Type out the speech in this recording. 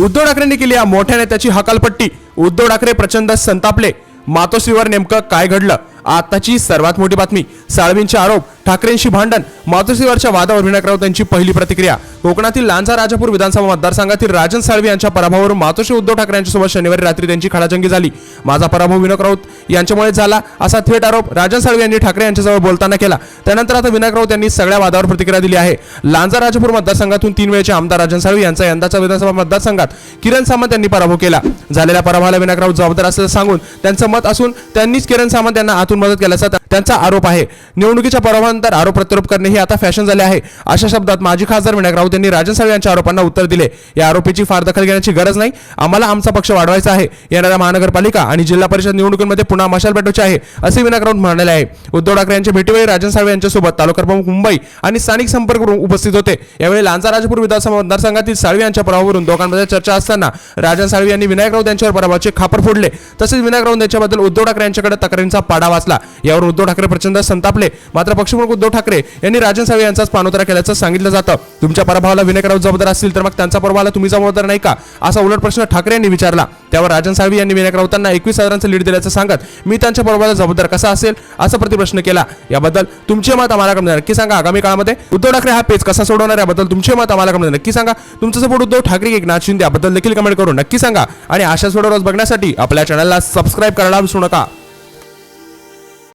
उद्धव ठाकरेंनी केली या मोठ्या नेत्याची हकालपट्टी. उद्धव ठाकरे प्रचंड संतापले. मातोश्रीवर नेमकं काय घडलं? आताची सर्वात मोठी बातमी साळवींचे आरोप ठाकरेंशी भांडण मातोश्रीवरच्या वादावर विनायक राऊत यांची पहिली प्रतिक्रिया. कोकणातील लांजा राजापूर विधानसभा मतदारसंघातील राजन साळवी यांच्या पराभवावर मातोश्री उद्धव ठाकरे यांच्यासोबत शनिवारी रात्री त्यांची खडाजंगी झाली. माझा पराभव विनायक राऊत यांच्यामुळे झाला असा थेट आरोप राजन साळवी यांनी ठाकरे यांच्याजवळ बोलताना केला. त्यानंतर आता विनायक राऊत यांनी सगळ्या वादावर प्रतिक्रिया दिली आहे. लांजा राजापूर मतदारसंघातून तीन वेळचे आमदार राजन साळवी यांचा यंदाचा विधानसभा मतदारसंघात किरण सामंत यांनी पराभव केला. झालेल्या पराभवाला विनायक राऊत जबाबदार असल्याचं सांगून त्यांचं मत असून त्यांनीच किरण सामंत यांना माध्यमातून मदत केल्याचा त्यांचा आरोप आहे. निवडणुकीच्या पराभवानंतर आरोप प्रत्यारोप करणे हे आता फॅशन झाले आहे. अशा शब्दात माजी खासदार विनायक राऊत यांनी राजन साळवी यांच्या आरोपांना उत्तर दिले. या आरोपीची फार दखल घेण्याची गरज नाही. आम्हाला आमचा पक्ष वाढवायचा आहे. येणाऱ्या महानगरपालिका आणि जिल्हा परिषद निवडणुकीमध्ये पुन्हा मशाल पेटवायची आहे असे विनायक राऊत म्हणाले आहे. उद्धव ठाकरे यांच्या भेटीवेळी राजन साळवे यांच्यासोबत तालुका प्रमुख मुंबई आणि स्थानिक संपर्क उपस्थित होते. यावेळी लांजा राजपूर विधानसभा मतदारसंघातील साळवी यांच्या पराभवावरून दोघांमध्ये चर्चा असताना राजन साळवी यांनी विनायक राऊत यांच्यावर पराभवाचे खापर फोडले. तसेच विनायक राऊत यांच्याबद्दल उद्धव ठाकरे यांच्याकडे तक्रारींचा पाडावा वाचला. यावर उद्धव ठाकरे प्रचंड संतापले. मात्र पक्षप्रमुख उद्धव ठाकरे यांनी राजन सावे यांचाच पाणोतरा केल्याचं सांगितलं जातं. तुमच्या पराभवाला विनायक राऊत जबाबदार असतील तर मग त्यांचा पराभवाला तुम्ही जबाबदार नाही का? असा उलट प्रश्न ठाकरे यांनी विचारला. त्यावर राजन सावे यांनी विनायक राऊतांना एकवीस हजारांचं लीड दिल्याचं सांगत मी त्यांच्या पराभवाला जबाबदार कसा असेल? असा प्रतिप्रश्न केला. याबद्दल तुमचे मत आम्हाला कमी नक्की सांगा आगामी काळामध्ये. उद्धव ठाकरे हा पेच कसा सोडवणार? याबद्दल तुमचे मत आम्हाला कमी नक्की सांगा. तुमचं सपोर्ट उद्धव ठाकरे एकनाथ शिंदे? याबद्दल देखील कमेंट करून नक्की सांगा. आणि अशाच सोडवरोज बघण्यासाठी आपल्या चॅनलला सबस्क्राईब करायला विसरू नका.